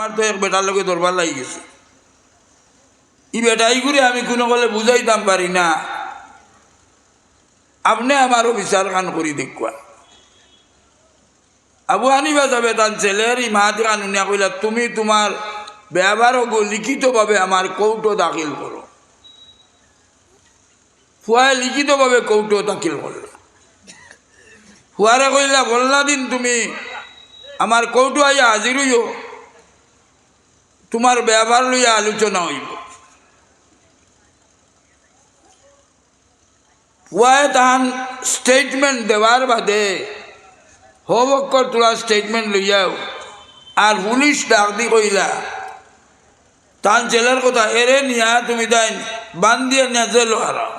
আমার তো এক বেটার লোকে দরবার লাগি গেছে। ই বেটাই করে আমি কোনো বলে বুঝাইতাম পারি না। আপনি আমারও বিচার কান করি দেখুয়া আবু হানিফা যাবে তার ছেলের ই মাহাতি কানুনিয়া কইলা, তুমি তোমার ব্যবহার লিখিতভাবে আমার কৌটো দাখিল করো। ফুয়ায় লিখিতভাবে কৌটো দাখিল করল। ফুয়ারে কইলা বললা দিন তুমি, আমার কৌটো আইয়া হাজির হইও। তোমার ব্যবহার লইয়া আলোচনা হইব। ফুয়ায় তাহান স্টেটমেন্ট দেওয়ার বাদে হবক্কর তোলা স্টেটমেন্ট লইয়াও। আর পুলিশ ডাক দি কইলা তান জেলের কথা, এরে নিয়া তুমি দেন বান্ধিয়ে নিয়া জেল হারাও।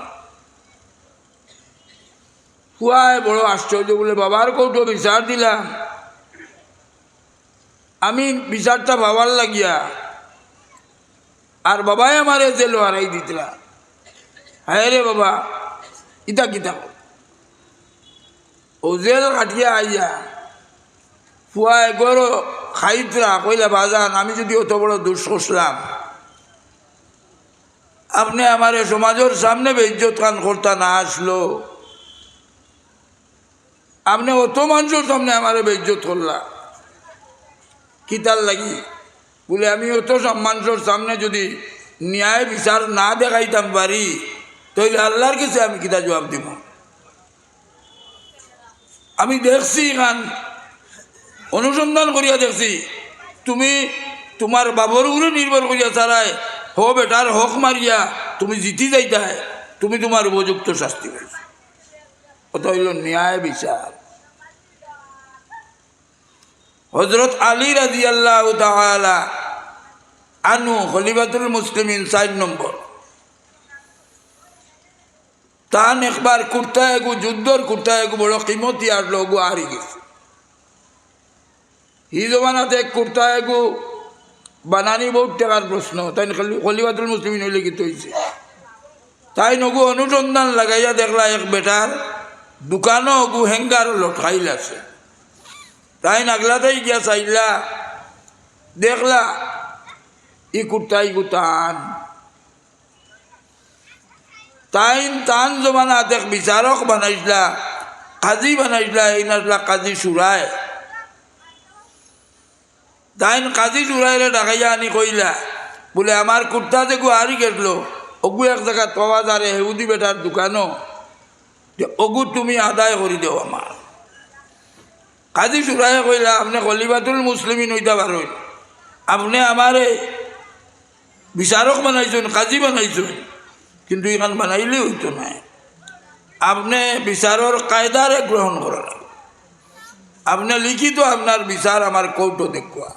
ফুয়ায় বড় আশ্চর্য বলে বাবার কৌটো বিচার দিলাম। আমি বিচারটা বাবার লাগিয়া আর বাবাই আমারে জেল হারাই দিতলা। হ্যাঁ রে বাবা ইতা কিতা ও জেল কাটিয়া আইয়া ফুয়া এগরো খাইতরা কইলা বাজান, আমি যদি অত বড় দুষ করলাম আপনি আমার সমাজের সামনে বেজ্জত কান করতা না আসলো। আপনি অত মানুষের সামনে আমার বেজ্জত করলা। কিতার লাগি? বলে, আমি অত সব মানুষের সামনে যদি ন্যায় বিচার না দেখাইতাম পারি তাহলে আল্লাহর কাছে আমি কিতা জবাব দিব আমি দেখছি খান, অনুসন্ধান করিয়া দেখছি, তুমি তোমার বাবর উপরে নির্ভর করিয়া ছাড়াই হো বেটার হক মারিয়া তুমি জিতি যাইতাই তুমি তোমার উপযুক্ত শাস্তি পাইছ। ওটা হইল ন্যায় বিচার হজরত আলী রাজি আল্লাহ আনু খলিফাতুল মুসলিমিন চার নম্বর। তান একবার কুর্তা এগু যুদ্ধর কুর্তা এগু বড় কিমতি আর লগু হারি গেছে। হি জমানাতে কুর্তা এগু বানানি বহুত টাকার প্রশ্ন, তাই খলিফাতুল মুসলিম হইলে কি হয়েছে তাই নগু অনুসন্ধান লাগাইয়া দেখলা এক বেটার দোকানও গু হেঙ্গার লটকাইল আছে। তাই নাগলাতেই গিয়া চাইলা, দেখলা ই কুর্তাই গু টান তাইন তান জমানা দেখ বিচারক বানাইছিলা, কাজী বানাইছিলা, এই নাচলা কাজী চুরায় তাইন কাজী চুরাইলে ডাকাইয়া আনি কইলা, বলে আমার কুর্তা যে হারি গেছিল অগু এক জায়গা পাওয়া যারে হেউদি বেটার দোকানও অগু তুমি আদায় করে দেও আমার কাজী চুরাই কইলা, আপনি কলিবাতুল মুসলিমিন হইতে পারেন আপনি আমারে বিচারক বানাইছেন, কাজী বানাইছেন। কিন্তু এখান বানাইলে হইতো না। আপনি বিচারের কায়দারে গ্রহণ করা আপনি লিখিত আপনার বিচার আমার কৌটো দেখুয়া।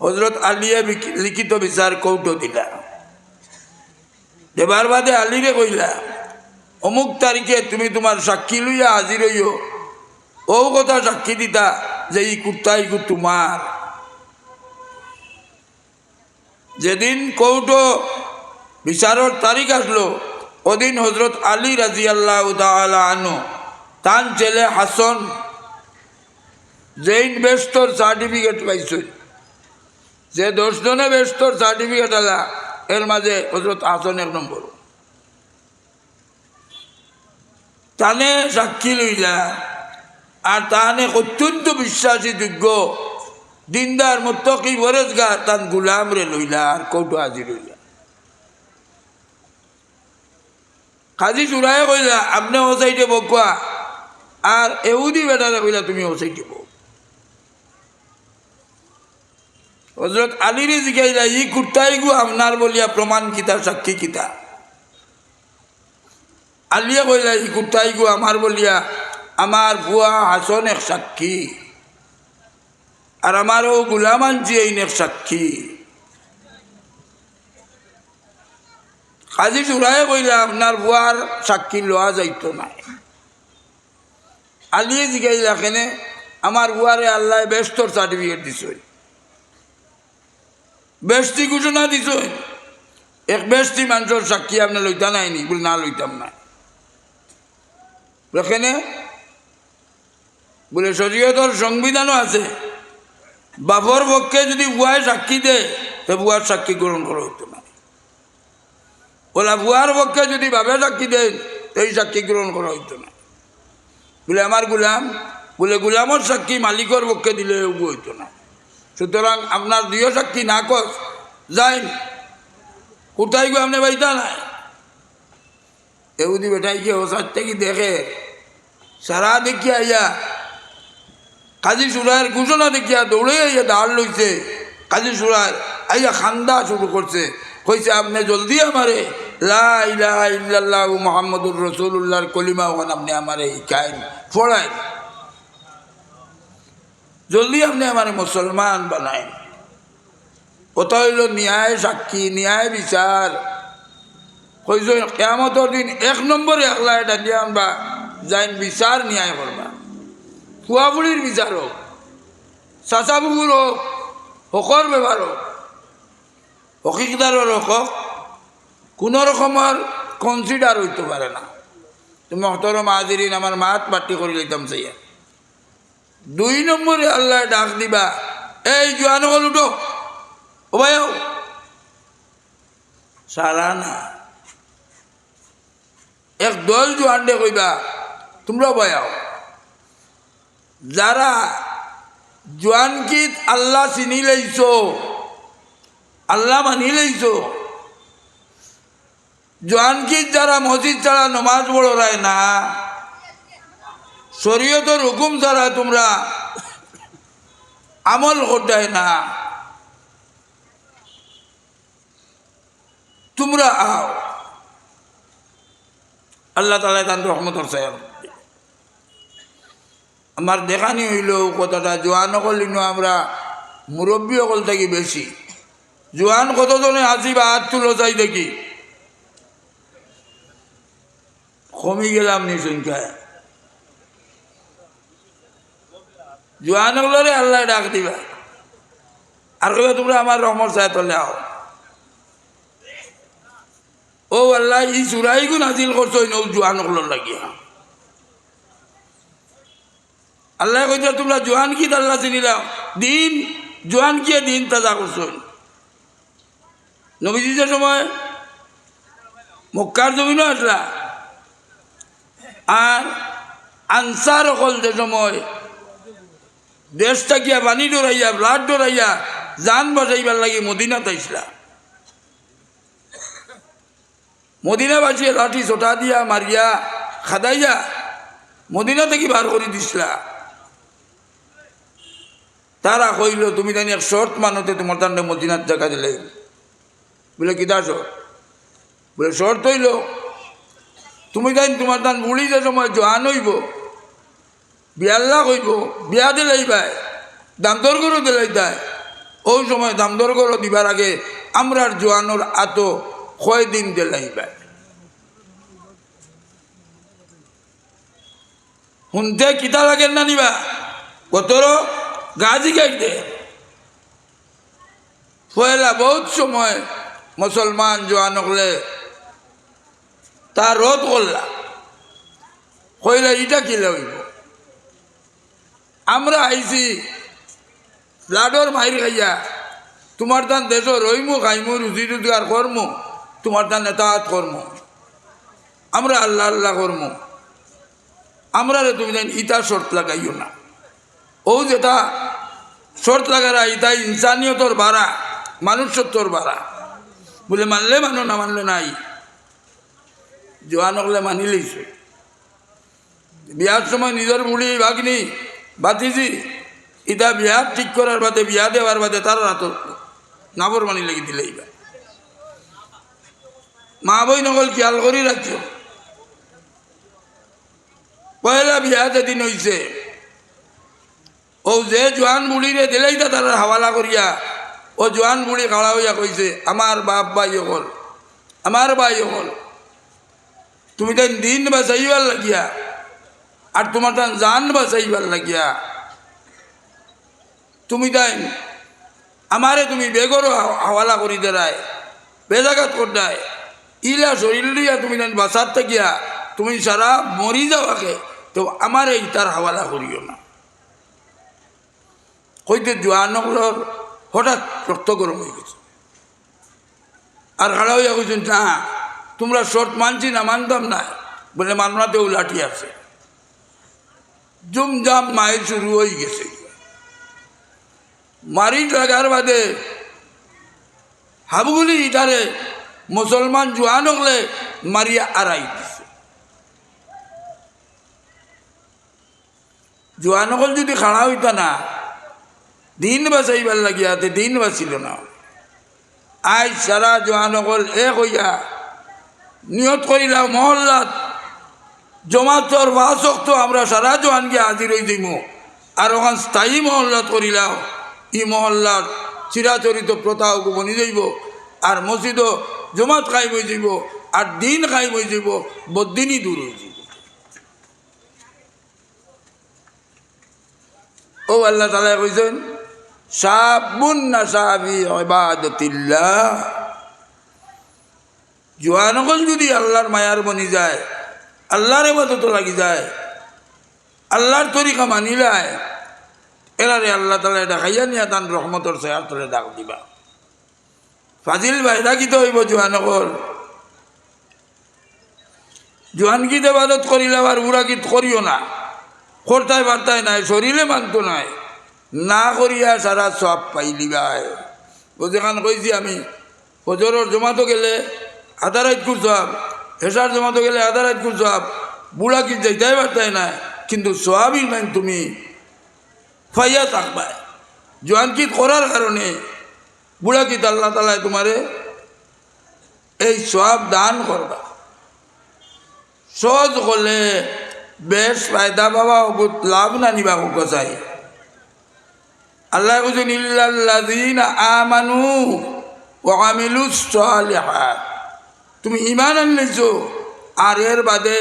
হজরত আলিয়া লিখিত বিচার কৌটো দিলা। দেবার বাদে আলিরে কইলা, অমুক তারিখে তুমি তোমার সাক্ষী লইয়া হাজির হইও ও কথা সাক্ষী দিতা যে এই কুর্তা ইগু তোমার যেদিন কৌটো বিচারের তারিখ আসলো, ওদিন হজরত আলী রাজি আল্লাহ আনু তান ছেলে হাসন জেইন বেস্তর সার্টিফিকেট পাইছে। যে দশজনে বেস্তর সার্টিফিকেট আলা, এর মাঝে হজরত হাসন এক নম্বর। তানে সাক্ষী লইলা আর তাহানে অত্যন্ত বিশ্বাসী যোগ্য। দিনদার, মুত্তকি বরেজগার তান গুলাম রে লইলা আর কৌটো হাজির লইলা কাজী চূড়াই কইলা আপনি ও সাইডে বকুয়া। আর এহুদি বেটারে কইলা, তুমি ও সাইডে বক হজরত আলিরে জিগাইলা ই কুর্তাই গু আপনার বলিয়া প্রমাণ কিতা সাক্ষী কিতা আলিয়া কইলা, ই কুর্তাই গু, আমার বলিয়া আমার বুয়া হাসন এক সাক্ষী। আর আমারও গুলাম আনছি এই এক সাক্ষী। কাজী চূড়াই কইলা আপনার বুয়ার সাক্ষী লওয়া যাইত না। আলিয়ে জিগাইলা কেনে আমার বুয়ারে আল্লাহ বেস্তর সার্টিফিকেট দিছ বেস্তি ঘোষণা দিছ এক বেস্তি মানুষের সাক্ষী আপনি লইতা নাইনি, বলে না লইতাম না। এখানে বলে, শরীয়তর সংবিধানও আছে। বাপর পক্ষে যদি বুয়ায় সাক্ষী দেয়, তো বুয়ার সাক্ষী গ্রহণ করা হতো না ওলা বুয়ার পক্ষে যদি বাপে সাক্ষী দেন তো এই সাক্ষী গ্রহণ করা হইতো না বলে, আমার গুলাম। বলে, গুলামর সাক্ষী মালিকর পক্ষে দিলে হইতো না। সুতরাং আপনার দুইও সাক্ষী না কর যাই কোথায় গো আপনি বাইতা নাই? এগুদি বেটাই কি হোসার থেকে দেখে, সারা দেখিয়া আইয়া কাজী সুরায়ের ঘোষণা দেখিয়া দৌড়ে আইয়া দাঁড় লইছে। কাজী সুরায় আইয়া খান্দা শুরু করছে। কইছে, আপনি জলদি আমারে, লা ইলাহা ইল্লাল্লাহ মুহাম্মদুর রসুল্লাহর কলিমা ওখান আপনি আমারে শিখাইন পড়াইন জলদি আপনি আমার মুসলমান বানাইন। কত হইল, ন্যায় সাক্ষী, ন্যায় বিচার। কইস কেমতর দিন এক নম্বরে একলা এটা দিয়ে আনবা, যাইন বিচার ন্যায় করবা। কুয়াবুড়ির বিচার হোক চাচাবুগুর হোক হকর ব্যবহার হোক হকিকদারের হোক কোনো রকমের কনসিডার হইতে পারে না। তুমি মহতরম আজিরিন আমার মাত পাটি করে লইতাম চাইয়া দুই নম্বরে আল্লাহ ডাক দিবা, এই জোয়ান হল উঠো ও ভাই সারা না। এক দল জোয়ান দে কইবা, তোমরা বয়াও যারা জোয়ানকিত আল্লাহ চিনি লাইছ আল্লাহ মানি লাইছ জোয়ানকিত যারা মসজিদ ছাড়া নমাজ পড়ায় না শরীয়তের হুকুম ছাড়া তোমরা আমল করতে না, তোমরা আও আল্লাহ তালা তান রহমতর সাহেব আমার দেখানি হইল, কথাটা জোয়ান অকলিনো আমরা মুরব্বী অকল থাকি বেশি। জোয়ান কতজনে আসি বা হাত তুলো চাই দেখি। কমি গেলাম নি সংখ্যায়। জোয়ান হলরে আল্লাহ ডাক দিবা। আর কবে তোমরা আমার রহমত সাহেব তলে আও ও আল্লাহ, ই চুরাইগুণ হাজিল করছ জোয়ান হলর লাগিয়া। আল্লাহ কইতে তোমরা জোয়ান কি আল্লাহ চিনিলাম দিন, জোয়ান কিয়ে দিন তাজা করছ? নবীজি যে সময় মক্কার জমিনও আসলা। আর আনসার অকল যে সময় দেশটা গিয়া পানি ডরাইয়া, ব্লাড ডরাইয়া জান বাঁচাইবার লাগে মদিনা তাইছিলা মদিনা বাঁচিয়ে লাঠি ছোটা দিয়া, মারিয়া, খাদাইয়া মদিনা থেকে বার করে দিছিলা তারা কইল তুমি জানি এক শর্ট মানতে তোমার তান্ডে মদিনার জায়গা দিলে। বলে কিতা শর্ট বলে শর্ট হইল, তুমি জানি তোমার তান বুড়ি যে সময় জোয়ান হইব বিয়াল্লা কইব বিয়া দিলাই পায়, দাম দর করে দিলাই তাই ওই সময় দাম দর করে দিবার আগে আমরার জোয়ানোর আত কয় দিন দিলাই পায়। শুনতে কিতা লাগেন না নিবা? কতর গাজি গাইতে পয়লা বহুত সময় মুসলমান জোয়ান হলে তা রোধ করলা। কইলা ইটা কি লইব আমরা আইছি লাডর মাইর খাইয়া তোমার তান দেশ রইমু খাইমু রুজি রোজগার করমু তোমার তান নেতাহাত করমু আমরা আল্লাহ আল্লাহ করমু। আমরা তুমি জানি ইটা শর্ত লাগাইও না। ও যেটা শর্ত লাগারা ইটা ইনসানিয়তর বাড়া, মানুষত্বর বাড়া। বলে, মানলে মানো না, মানলে নাই। জোয়ান হলে মানি লইছে। বিয়ার সময় নিজের বুড়ি ভাগনি বাতিজি ইটা বিয়া ঠিক করার বাদে, বিয়া দেওয়ার বাদে তার রাত নাবর মানি লাগি দিলে এইবার। মা বই নকল খেয়াল করি রাখিও। পয়লা বিয়া যেদিন হইছে। ও যে জোয়ান বুড়িরে দিলেই তা তার হাওয়ালা করিয়া ও জোয়ান বুড়ি খাড়া হইয়া কইছে আমার বাপ ভাই হল আমার ভাই হল তুমি তাই দিন বাঁচাইবার লাগিয়া আর তোমার তান জান বাঁচাইবার লাগিয়া। তুমি তাই আমারে তুমি বেগর হাওয়ালা করি দেয় বেজাগাত করদায় ইলা শরীর দিয়া তুমি তাই বাঁচার থাকিয়া, তুমি সারা মরি যাওয়াকে তো আমার এই তার হাওয়ালা করিও না। কইতে জোয়ানগুলোর হঠাৎ রক্ত গরম হয়ে গেছে। আর খাড়া হইয়া কইছেন, না, তোমরা শর্ট মানছি না, মানতাম না। বলে মাননাতেও লাঠি আছে। জুমজাম মায়ের শুরু হয়ে গেছে। মারি লাগার বাদে হাবগুলি ইটারে মুসলমান জোয়ান হলে মারিয়া আড়াই দিছে। জোয়ান যদি খাড়া হইত না দিন বাঁচাইবার লাগিয়াতে দিন বাঁচিল না। আজ সারা জোয়ান হল এক হইয়া নিয়ত করিলাম মহল্লাত জমাতর বাসক্ত আমরা সারা জোয়ানকে হাজির হয়ে দিব আর ওখান স্থায়ী মহল্লাত করিলাম ই মহল্লার চিরাচরিত প্রথা বনি যাইব। আর মসজিদও জমাত খাই বই যাব আর দিন খাই বই যাব বদিনই দূর হয়ে যাব ও আল্লাহ তালা কইছেন সাবুন না সাবি ইবাদতিল্লাহ জোয়ানকল যদি আল্লাহর মায়ার বনি যায়, আল্লাহর মদত লাগি যায়, আল্লাহর তরিকা মানিলায় এরারে আল্লাহ তালা দেখাইয়া নিয়া তান রহমতর সেয়ার তলে ডাক দিবা। ফাজিল বাইরা কি তো হইব জোয়ানকল জোয়ান গীত এবাদত করিলে আবার বুড়া গীত করিও না। করতাই বার্তায় নাই, শরীরে মানত নাই। না করিয়া সারা সব পাইলিবাই ও যেখান কইছি আমি হজরের জমাতো গেলে আধা রাত কুরসাব হেসার জমাতো গেলে আধা রাত কুরসাব বুড়া কি যাইতাই বার্তায় নাই, কিন্তু সোয়াবই নাই তুমি। ফাইয়া থাকবাই জোয়ান কিত করার কারণে বুড়া কিত আল্লাহ তালায় তোমারে এই সব দান করবা সহজ করলে বেশ ফায়দা বহুত লাভ না নিবা চাই আল্লাহ কুছেন ইল্লাল্লাযীনা আমানু ওয়া আমিলুস সালিহাত তুমি ইমান আনলেছো, আর এর বাদে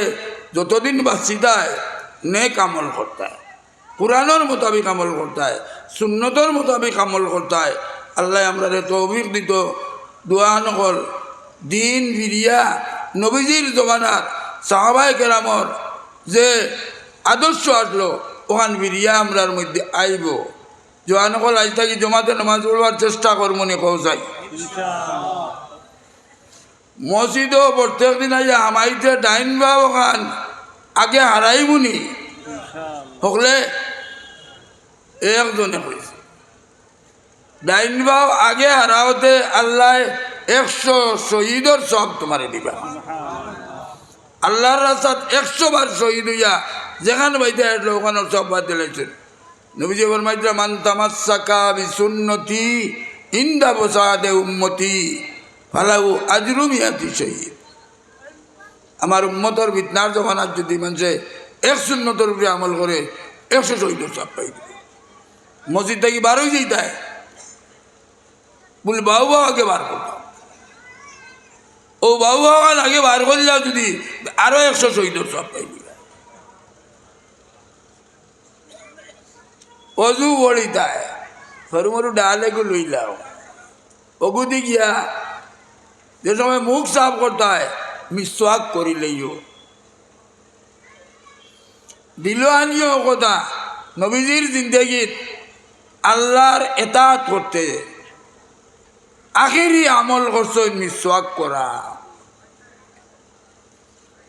যতদিন বাঁচিতায় নেক আমল করতায় কোরআনের মোতাবিক আমল করতায় সুন্নতর মোতাবিক আমল করতায় আল্লাহ আমরা তৌফিক দিত, দোয়া নকল, দিন ফিরিয়া নবীজির জমানার সাহাবাই কেরামর যে আদর্শ আসলো, ওখান ফিরিয়া আমরার মধ্যে আইব। জোয়ানকল আজ থাকি জমাতে নামাজ পড়বার চেষ্টা করব নি কৌশাই মসজিদও প্রত্যেক দিন আজ আমাইতে ডাইন বা ওখান আগে হারাইবুনি হকলে একজনে কইছে, ডাইন বাও আগে হারাওতে আল্লাহ একশো শহীদর সব তোমারে দিবা। আল্লাহর রাস্তাত একশো বার শহীদ হইয়া যেখানে বাইতে ওখানে সব বাদ দিলাইছেন শহীদ। আমার উম্মতর বিতনার জমানার যদি মানুষে এক শূন্যতর উপরে আমল করে একশো শহীদের সব পাই মসজিদ থেকে বার হয়ে যাইতায় বলে বাবু বাবাকে বার করতাম ও বাবু বাবা আগে বার করে যাও যদি আরও একশো শহীদের সব পাই দিবে অজু বড়িতায় সরু মরু ডালেকে লইলাও অগুদি গিয়া যে সময় মুখ সাফ করতে হয় মিসওয়াক করিলেইও দিল আনিও কথা নবীজির জিন্দগিত আল্লাহর এতাত করতে আখেরি আমল করছে মিসওয়াক করা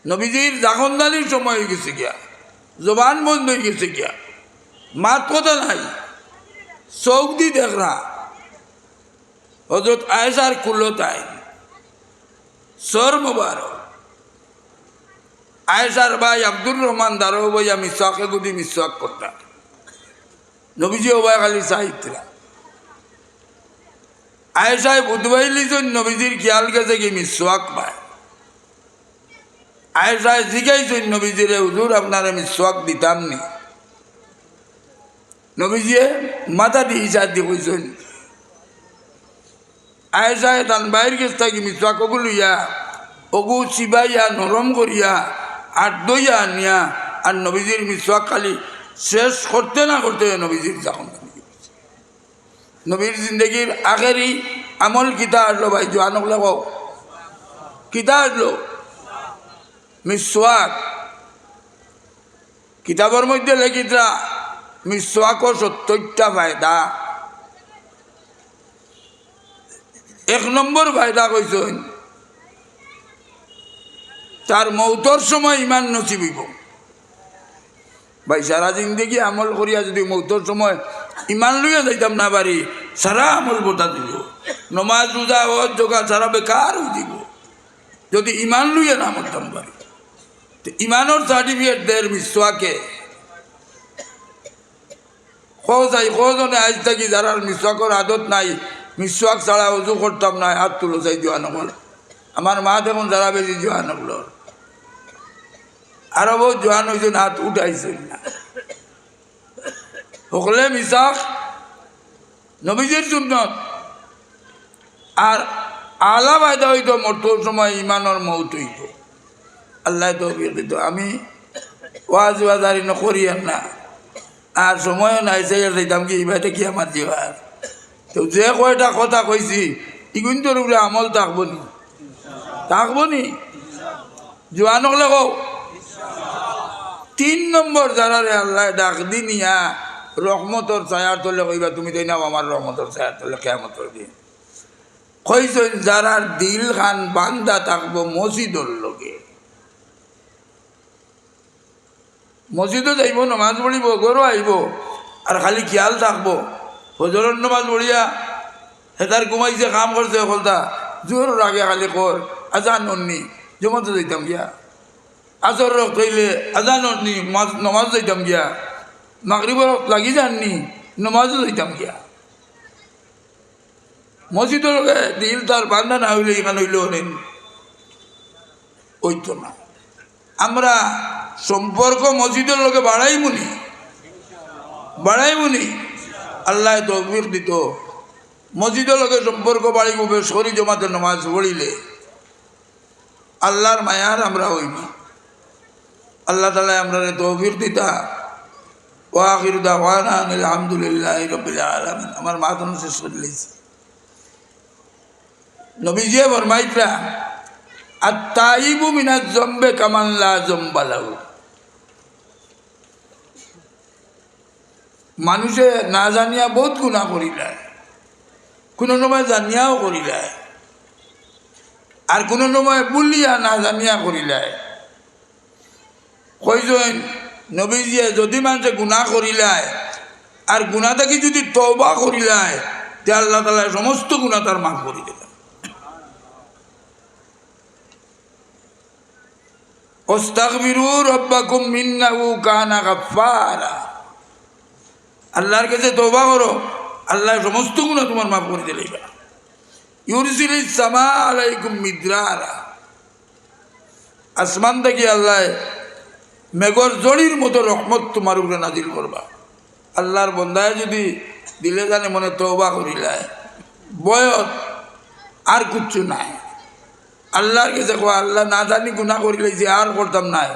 নবীজির জাগনদানির সময় হয়ে গেছে গিয়া জবান বন্ধ হয়ে গেছে গিয়া মাত কথা নাই। চৌক দি দেখরা হজরত আয়সার কুল্লতায় সর মুবারক আয়েশার ভাই আব্দুর রহমান দারো ভাই আমি শখে গুদি মিসওয়াক করতাম নবীজি ওবাই খালি সাহিত্যরা আয়েশায় বুধবাইলিজন নবীজির খেয়াল গেছে কি মিসওয়াক পায় আয়েশায় জিগাইছেন নবীজিরে হুজুর আপনারা মিসওয়াক দিতাম নি? নবীজিয়ে মাথা দিয়ে ইসার দিয়ে কইছেন আয়েশায় তান বাইর গেছে থাকি মিসওয়াক ওগুলো ইয়া ওগু চিবাইয়া নরম করিয়া, আর দইয়া আনিয়া, আর নবীজির মিসওয়াক খালি শেষ করতে না করতে নবীজির যখন নবীর জিন্দগির আখেরি আমল কিতা আসলো ভাই জোয়ানক লাগ কিতা আসলো? মিসওয়াক। কিতাবের মধ্যে লেখিতরা মিসওয়াকও সত্তরটা ফায়দা। এক নম্বর ফায়দা কইছেন তার মৌতর সময় ইমান নচিবিব ভাই, সারা জিন্দগি আমল করিয়া যদি মৌতর সময় ইমান লইয়া যাইতাম না পারি, সারা আমল বোটা দিব। নমাজ, রোজা ও জোগা সারা বেকার হয়ে দিব। যদি ইমান লইয়া না মরতাম তো ইমানোর সার্টিফিকেট দেয় মিসওয়াকে চাই কজনে আজ থাকি যারা মিসওয়াকর আদত নাই মিসওয়াক ছাড়া উজু করতাম না হাত তুলো চাই জোয়া নকল আমার মা দেখুন যারা বেশি জোয়া নকল আরও বহুত জোয়ান হয়েছেন হাত উঠাইছেন না সকলে মিসাক নবীজির সুন্নত আর আলা বায়দা হইতো মরতোর সময় ইমানোর মৌত হইত আল্লাহ তো আমি ওয়াজ ওয়াজারি নকরিয়ান না। আর সময়ও নাই সে যাইতাম কি ইবাইতে কি আমার জীবার তো যে কয়টা কথা কইছি ইগুন তোর আমল থাকব নি থাকব নি জোয়ান হলে কও, তিন নম্বর যারারে আল্লাহ ডাক দি নিয়া রহমতর ছায়ার তলে কইবা, তুমি তাই নাও আমার রহমতর ছায়ার তলে কেমতর দিন। কইছেন যারার দিল খান বান্দা থাকব মসজিদর লগে। মসজিদও যাইব নমাজ পড়িব গরু আইব আর খালি খেয়াল থাকব। হজরর নমাজ পড়িয়া হেতার ঘুমাইছে, কাম করছে হলতা জোর আগে খালি কর আজান নন্নি জমাতে যাইতাম গিয়া। আসর রক কইলে আজান নন্নি নমাজ যাইতাম গিয়া। মাগরিব লাগি যাননি নমাজও যাইতাম গিয়া। মসজিদের দিল তার বান্ধা না হইলে এখানে হইলে হলেন ওইতো না। আমরা সম্পর্ক মসজিদের লোকে বাড়াই মুনি বাড়াই মুনি আল্লাহ তকবির দিত। মসজিদের লোকে সম্পর্ক বাড়িব সরি জমাতে নমাজ পড়িলে। আল্লাহর মায়ার আমরা হইব। আল্লাহ তালা আমরা তহবির দিতা। ওয়াকির দাওয়ানা আলহামদুলিল্লাহ রবিল আলমিন। আমার মাতন শেষ করে লিয়েছি নবীজিয়ে ফরমাইতরা আর তাইবু মিনাত জম্বে কামাল্লা জম্বালাউ মানুষে না জানিয়া বহুত গুণা করিলায়। কোনো সময় জানিয়াও করিলায়। আর কোনো সময় বুলিয়া না জানিয়া করিলায়। কইজন নবীজিয়ে যদি মানুষে গুণা করিলায়, আর গুণা থাকি যদি তবা করিলায়, তে আল্লাহ তালা সমস্ত গুণা তার মাফ করে দিলেন ওস্তাকবিরু রব্বাকুম মিন্নাহু কানা গাফফারা। আল্লাহর কাছে তওবা করো আল্লাহ সমস্ত গুণ তোমার মাফ করে দিলে মিদ্রারা। আসমান থেকে আল্লাহ মেঘর জড়ির মতো রহমত তোমার উপরে নাজিল করবা। আল্লাহর বন্ধায় যদি দিলে জানে মনে তওবা করিলায় বয়স আর কিচ্ছু নাই। আল্লাহর কাছে কো আল্লাহ না জানি গুণা করিলে যে আর করতাম নাই।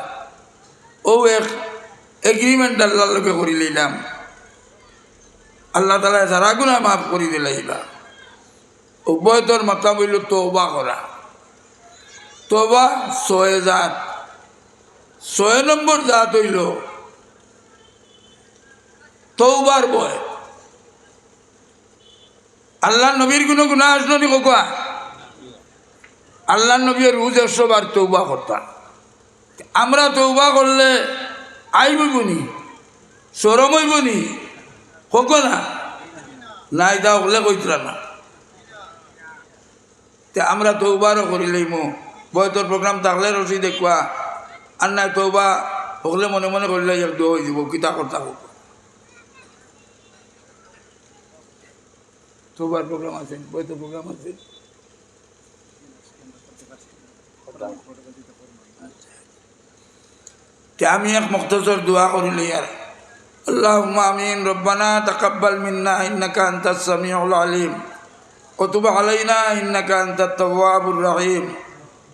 ও এক এগ্রিমেন্ট আল্লাহর লোকে করি আল্লাহ তালা সারা গুণা মাফ করি দিলাইবা উভয় তোর মাথা বইল তোবা করা। তোবা ছয় জাত। ছয় নম্বর জাত হইল তৌবার বয় আল্লাহ নবীর কোনো গুণা আসলো নি কোকা আল্লাহ নবী রোজ একশো তৌবা করতাম আমরা তৌবা করলে আইবই বনি সরম হইব নি হোক না নাই দা হলে কইতরা না। তে আমরা তৌবারও করিলেই মো বয়তর প্রোগ্রাম থাকলে রসি দেখুয়া। আর নাই তৌবা হকলে মনে মনে করলে একটু হয়ে যাব কিতা করতা হোক তৌবার প্রোগ্রাম আছে, বয়তর প্রোগ্রাম আছে। তে আমি এক মুক্তসর দোয়া করিলে আর। اللهم آمين. ربنا تقبل منا إنك أنت السميع العليم. وتب علينا إنك أنت التواب الرحيم.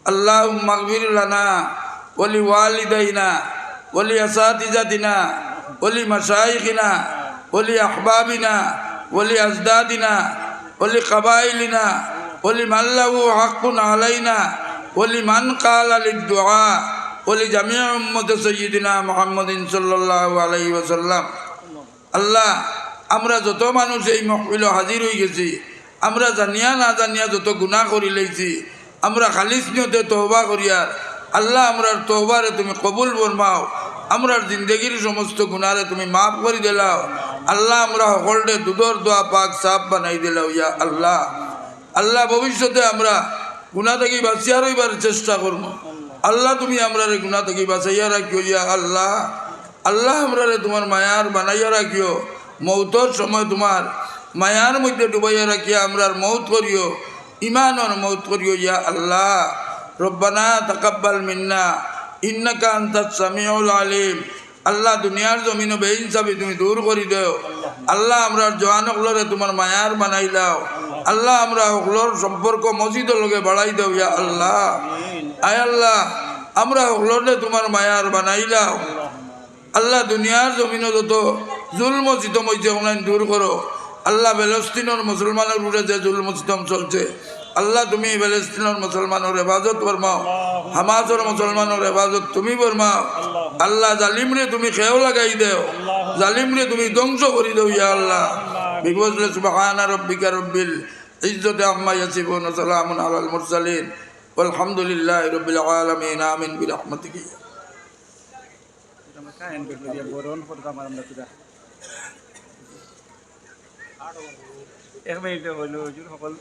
اللهم اغفر لنا ولوالدينا ولأساتذتنا ولمشايخنا ولأحبابنا ولأزدادنا ولقبائلنا ولمن له حق علينا ولمن قال للدعاء. ولجميع أمة سيدنا محمد صلى الله عليه وسلم আল্লাহ আমরা যত মানুষ এই মহবিল হাজির হয়ে গেছি আমরা জানিয়া না জানিয়া যত গুণা করি লইছি আমরা খালিস নিয়তে তহবা করিয়ার আল্লাহ আমরার তহবারে তুমি কবুল বরমাও আমরার জিন্দগির সমস্ত গুণারে তুমি মাফ করে দিলাও আল্লাহ আমরা সকলরে দুধর দোয়া পাক সাফ বানাই দিলাও ইয়া আল্লাহ আল্লাহ ভবিষ্যতে আমরা গুণা থেকে বাঁচিয়া রইবার চেষ্টা করব আল্লাহ, তুমি আমরা রে গুণা থেকে বাঁচাইয়া রাখিও ইয়া আল্লাহ। আল্লাহ আমরা রে তোমার মায়ার বানাইয়া রাখিও। মৌতর সময় তোমার মায়ার মধ্যে ডুবাইয়া রাখিয়া আমরার মৌত করিও। ইমানর মৌত করিও ইয়া আল্লাহ। রব্বানা তাকাব্বাল মিন্না, ইন্নাকা আন্তাস সামিউল আলিম। আল্লাহ দুনিয়ার জমিন বেইনসাবি তুমি দূর করে দেও। আল্লাহ আমরা জওয়ান হকলরে তোমার মায়ার বানাই দাও আল্লাহ আমরা হকলর সম্পর্ক মসজিদের লগে বাড়াই দেও ইয়া আল্লাহ। আয় আল্লাহ, আমরা হকলরে তোমার মায়ার বানাই দাও আল্লাহ দুনিয়ার জমিনে যত জুলম চিতম হয়েছে অনলাইন দূর করো। আল্লাহ ফেলস্তিনের মুসলমানের উপরে যে জুলম চিতম চলছে আল্লাহ তুমি ফেলেস্তিনের মুসলমানের হেফাজত ফরমাও। হামাজর মুসলমানের হেফাজত তুমি ফরমাও। আল্লাহ জালিমরে তুমি খেয়াও লাগাই দেও। জালিমরে তুমি ধ্বংস করি দেও ইয়া আল্লাহ। বিগবজলে সুবহান রব্বিকা রব্বিল ইজ্জতে আম্মা ইয়াসিফুন সালামুন আলাল মুরসালিন। আলহামদুলিল্লাহি রব্বিল আলামিন আমিন বিরহমাতিকা কায়ন করে দিয়া বরণ করতাম এক মিনিট হলো সকল